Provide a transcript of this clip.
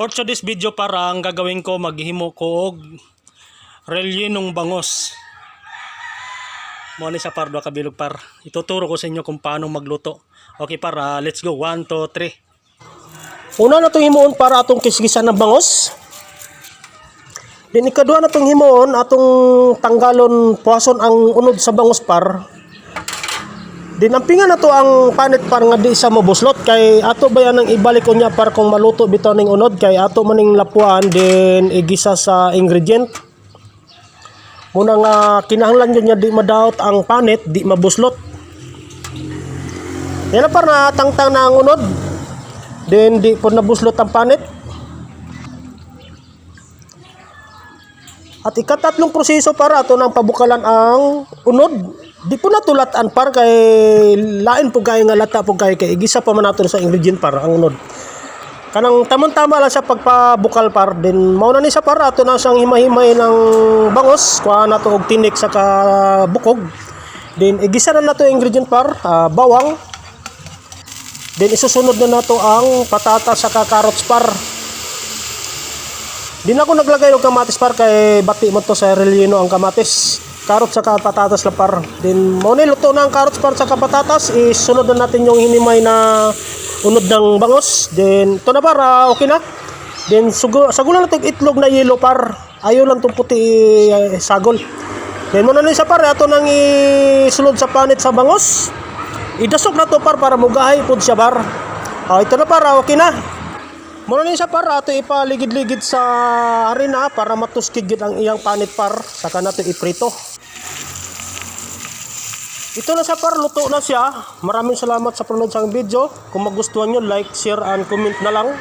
For today's video para ang gagawin ko maghimo ko og relyenong bangos. Mo ni sa par do kabilog par. Ituturo ko sa inyo kung paano magluto. Okay para let's go. 1 2 3. Una na itong himuon para atong kisgisan ng bangos. Din ikadua na itong himuon atong tanggalon puwason ang unod sa bangos par. Din ampingan na to ang panit par nga di sa mabuslot kay ato ba yan ang ibalik ko niya par kung maluto bitaw ning unod kay ato maning lapuan din igisa sa ingredient. Muna nga kinahanglan yun niya di madaot ang panit, di mabuslot. Yan na par na tangtang na ang unod. Then di po nabuslot ang panit. At ikatatlong proseso para ato nang pabukalan ang unod. Di po natulatan par kay lain po kay nga lata po kay kay igisa pa man nato sa ingredient par ang unod. Kanang tamang-tama lang sa pagpabukal par din mao na ni sa par ato na siyang himay-himay ng bangos kuha na to og tinik sa kabukog. Then igisa na nato ingredient par ah, bawang, Then isusunod na nato ang patatas sa carrots par. Di na ako naglagay ng kamatis par kay bati mo to sa relleno ang kamatis. Carrots sa patatas la par. Then ni luto na ang carrots par sa patatas, isunod na natin yung hinimay na unod ng bangos. Then to na para okay na. Then sugo, sagulan natin itlog na yellow par. Ayaw lang tong puti eh, sagol. Then mo na sa par ato nang isulod sa panit sa bangos. Idasok na to par para mugahay pud siya bar. Oh, ito na para okay na. Muna ni siya par ato ipaligid-ligid sa arena para matuskig gid ang iyang panit par saka nato iprito. Ito na siya par luto na siya. Maraming salamat sa panonood sa video. Kung magustuhan nyo, like, share, and comment na lang.